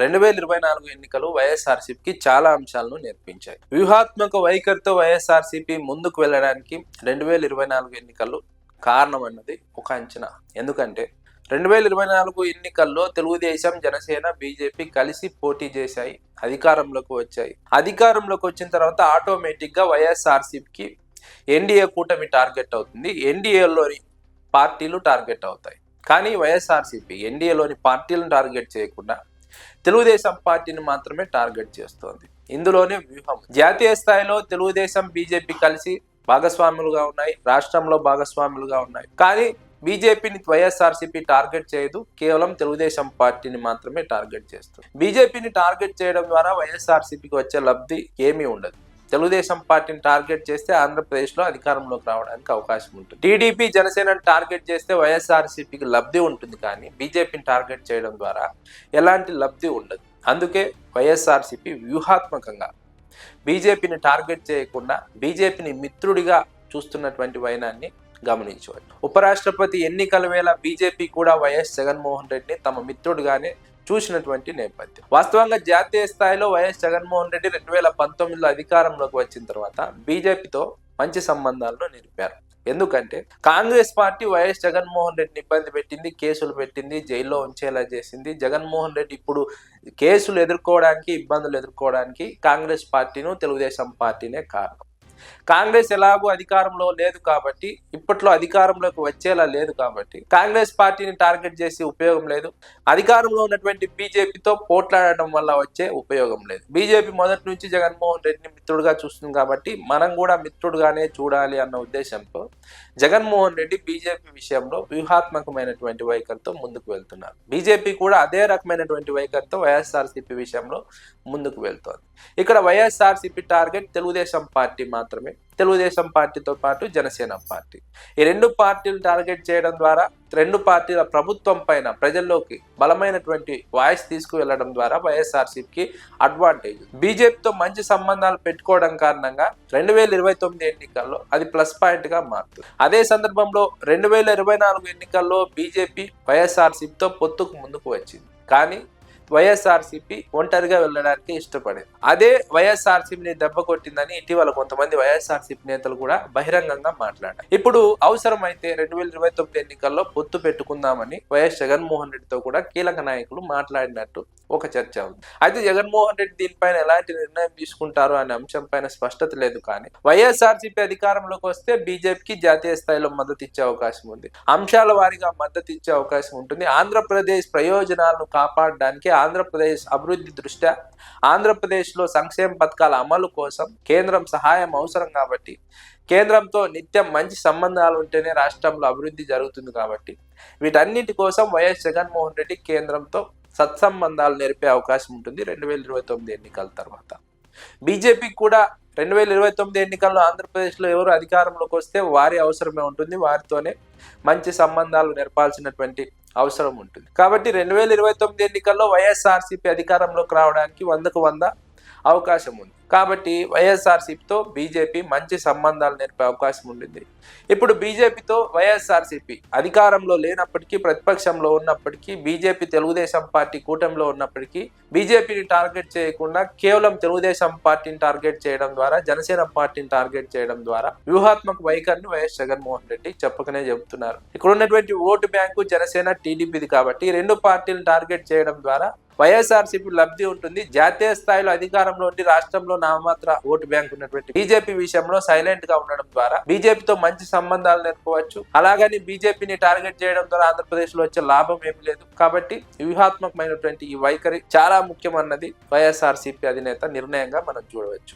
రెండు వేల ఇరవై నాలుగు ఎన్నికలు వైఎస్ఆర్సీపీకి చాలా అంశాలను నేర్పించాయి. వ్యూహాత్మక వైఖరితో వైఎస్ఆర్సీపీ ముందుకు వెళ్ళడానికి రెండు వేల ఇరవై నాలుగు ఎన్నికలు కారణం అన్నది ఒక అంచనా. ఎందుకంటే రెండు వేల ఇరవై నాలుగు ఎన్నికల్లో తెలుగుదేశం జనసేన బీజేపీ కలిసి పోటీ చేశాయి అధికారంలోకి వచ్చాయి. అధికారంలోకి వచ్చిన తర్వాత ఆటోమేటిక్గా వైఎస్ఆర్సీపీకి ఎన్డీఏ కూటమి టార్గెట్ అవుతుంది. ఎన్డీఏలోని పార్టీలు టార్గెట్ అవుతాయి. కానీ వైఎస్ఆర్సీపీ ఎన్డీఏలోని పార్టీలను టార్గెట్ చేయకుండా తెలుగుదేశం పార్టీని మాత్రమే టార్గెట్ చేస్తోంది. ఇందులోనే వ్యూహం. జాతీయ స్థాయిలో తెలుగుదేశం బీజేపీ కలిసి భాగస్వాములుగా ఉన్నాయి. రాష్ట్రంలో భాగస్వాములుగా ఉన్నాయి. కానీ బీజేపీని వైఎస్ఆర్సీపీ టార్గెట్ చేయదు. కేవలం తెలుగుదేశం పార్టీని మాత్రమే టార్గెట్ చేస్తుంది. బీజేపీని టార్గెట్ చేయడం ద్వారా వైఎస్ఆర్సీపీకి వచ్చే లబ్ధి ఏమీ ఉండదు. తెలుగుదేశం పార్టీని టార్గెట్ చేస్తే ఆంధ్రప్రదేశ్లో అధికారంలోకి రావడానికి అవకాశం ఉంటుంది. టీడీపీ జనసేనను టార్గెట్ చేస్తే వైఎస్ఆర్సీపీకి లబ్ధి ఉంటుంది కానీ బీజేపీని టార్గెట్ చేయడం ద్వారా ఎలాంటి లబ్ధి ఉండదు. అందుకే వైఎస్ఆర్సీపీ వ్యూహాత్మకంగా బీజేపీని టార్గెట్ చేయకుండా బీజేపీని మిత్రుడిగా చూస్తున్నటువంటి వైనాన్ని గమనించవచ్చు. ఉపరాష్ట్రపతి ఎన్నికల వేళ బీజేపీ కూడా వైఎస్ జగన్మోహన్ రెడ్డిని తమ మిత్రుడిగానే చూసినటువంటి నేపథ్యం. వాస్తవంగా జాతీయ స్థాయిలో వైఎస్ జగన్మోహన్ రెడ్డి రెండు వేల పంతొమ్మిదిలో అధికారంలోకి వచ్చిన తర్వాత బీజేపీతో మంచి సంబంధాలను నిలిపారు. ఎందుకంటే కాంగ్రెస్ పార్టీ వైఎస్ జగన్మోహన్ రెడ్డిని ఇబ్బంది పెట్టింది కేసులు పెట్టింది జైల్లో ఉంచేలా చేసింది. జగన్మోహన్ రెడ్డి ఇప్పుడు కేసులు ఎదుర్కోవడానికి ఇబ్బందులు ఎదుర్కోవడానికి కాంగ్రెస్ పార్టీను తెలుగుదేశం పార్టీనే కారణం. కాంగ్రెస్ ఎలాగో అధికారంలో లేదు కాబట్టి ఇప్పట్లో అధికారంలోకి వచ్చేలా లేదు కాబట్టి కాంగ్రెస్ పార్టీని టార్గెట్ చేసి ఉపయోగం లేదు. అధికారంలో ఉన్నటువంటి బీజేపీతో పోట్లాడటం వల్ల వచ్చే ఉపయోగం లేదు. బీజేపీ మొదటి నుంచి జగన్మోహన్ రెడ్డిని మిత్రుడుగా చూస్తుంది కాబట్టి మనం కూడా మిత్రుడుగానే చూడాలి అన్న ఉద్దేశంతో జగన్మోహన్ రెడ్డి బీజేపీ విషయంలో వ్యూహాత్మకమైనటువంటి వైఖరితో ముందుకు వెళ్తున్నారు. బీజేపీ కూడా అదే రకమైనటువంటి వైఖరితో వైఎస్ఆర్సీపీ విషయంలో ముందుకు వెళ్తోంది. ఇక్కడ వైఎస్ఆర్సీపీ టార్గెట్ తెలుగుదేశం పార్టీ మాత్రమే. తెలుగుదేశం పార్టీతో పాటు జనసేన పార్టీ. ఈ రెండు పార్టీలు టార్గెట్ చేయడం ద్వారా రెండు పార్టీల ప్రభుత్వం పైన ప్రజల్లోకి బలమైనటువంటి వాయిస్ తీసుకువెళ్ళడం ద్వారా వైఎస్ఆర్సీపీకి అడ్వాంటేజ్ బీజేపీతో మంచి సంబంధాలు పెట్టుకోవడం కారణంగా రెండు వేల ఇరవై తొమ్మిది ఎన్నికల్లో అది ప్లస్ పాయింట్గా మారుతుంది. అదే సందర్భంలో రెండు వేల ఇరవై నాలుగు ఎన్నికల్లో బీజేపీ వైఎస్ఆర్సీపీతో పొత్తుకు ముందుకు వచ్చింది. కానీ వైఎస్ఆర్సీపీ ఒంటరిగా వెళ్ళడానికి ఇష్టపడేది. అదే వైఎస్ఆర్సీపీని దెబ్బ కొట్టిందని ఇటీవల కొంతమంది వైఎస్ఆర్సీపీ నేతలు కూడా బహిరంగంగా మాట్లాడారు. ఇప్పుడు అవసరమైతే రెండు వేల ఇరవై తొమ్మిది ఎన్నికల్లో పొత్తు పెట్టుకుందామని వైఎస్ జగన్మోహన్ రెడ్డితో కూడా కీలక నాయకులు మాట్లాడినట్టు ఒక చర్చ ఉంది. అయితే జగన్మోహన్ రెడ్డి దీనిపైన ఎలాంటి నిర్ణయం తీసుకుంటారు అనే అంశం పైన స్పష్టత లేదు కానీ వైఎస్ఆర్సీపీ అధికారంలోకి వస్తే బీజేపీకి జాతీయ స్థాయిలో మద్దతు ఇచ్చే అవకాశం ఉంది. అంశాల వారీగా మద్దతు ఇచ్చే అవకాశం ఉంటుంది. ఆంధ్రప్రదేశ్ ప్రయోజనాలను కాపాడడానికి ఆంధ్రప్రదేశ్ అభివృద్ధి దృష్ట్యా ఆంధ్రప్రదేశ్లో సంక్షేమ పథకాల అమలు కోసం కేంద్రం సహాయం అవసరం కాబట్టి కేంద్రంతో నిత్యం మంచి సంబంధాలు ఉంటేనే రాష్ట్రంలో అభివృద్ధి జరుగుతుంది కాబట్టి. వీటన్నిటి కోసం వైఎస్ జగన్మోహన్ రెడ్డి కేంద్రంతో సత్సంబంధాలు నేర్పే అవకాశం ఉంటుంది రెండు వేల ఇరవై తొమ్మిది ఎన్నికల తర్వాత. బీజేపీ కూడా రెండు వేల ఇరవై తొమ్మిది ఎన్నికల్లో ఆంధ్రప్రదేశ్లో ఎవరు అధికారంలోకి వస్తే వారి అవసరమే ఉంటుంది. వారితోనే మంచి సంబంధాలు నేర్పాల్సినటువంటి అవసరం ఉంటుంది. కాబట్టి రెండు వేల ఇరవై తొమ్మిది ఎన్నికల్లో వైఎస్ఆర్సీపీ అధికారంలోకి రావడానికి వందకు వంద అవకాశం ఉంది. కాబట్టి వైఎస్ఆర్సీపీతో బీజేపీ మంచి సంబంధాలు నేర్పే అవకాశం ఉండింది. ఇప్పుడు బీజేపీతో వైఎస్ఆర్సీపీ అధికారంలో లేనప్పటికీ ప్రతిపక్షంలో ఉన్నప్పటికీ బీజేపీ తెలుగుదేశం పార్టీ కూటమిలో ఉన్నప్పటికీ బీజేపీని టార్గెట్ చేయకుండా కేవలం తెలుగుదేశం పార్టీని టార్గెట్ చేయడం ద్వారా జనసేన పార్టీని టార్గెట్ చేయడం ద్వారా వ్యూహాత్మక వైఖరిని వైఎస్ జగన్మోహన్ రెడ్డి చెప్పకనే చెబుతున్నారు. ఇక్కడ ఉన్నటువంటి ఓటు బ్యాంకు జనసేన టీడీపీది కాబట్టి రెండు పార్టీలను టార్గెట్ చేయడం ద్వారా వైఎస్ఆర్సీపీ లబ్ధి ఉంటుంది. జాతీయ స్థాయిలో అధికారంలో ఉండి రాష్ట్రంలో నామాత్ర ఓటు బ్యాంక్ ఉన్నటువంటి బీజేపీ విషయంలో సైలెంట్గా ఉండడం ద్వారా బీజేపీతో మంచి సంబంధాలు నేర్పవచ్చు అలాగని బీజేపీని టార్గెట్ చేయడం ద్వారా ఆంధ్రప్రదేశ్లో వచ్చే లాభం ఏమి లేదు. కాబట్టి వ్యూహాత్మకమైనటువంటి ఈ వైఖరి చాలా ముఖ్యమన్నది వైఎస్ఆర్సీపీ అధినేత నిర్ణయంగా మనం చూడవచ్చు.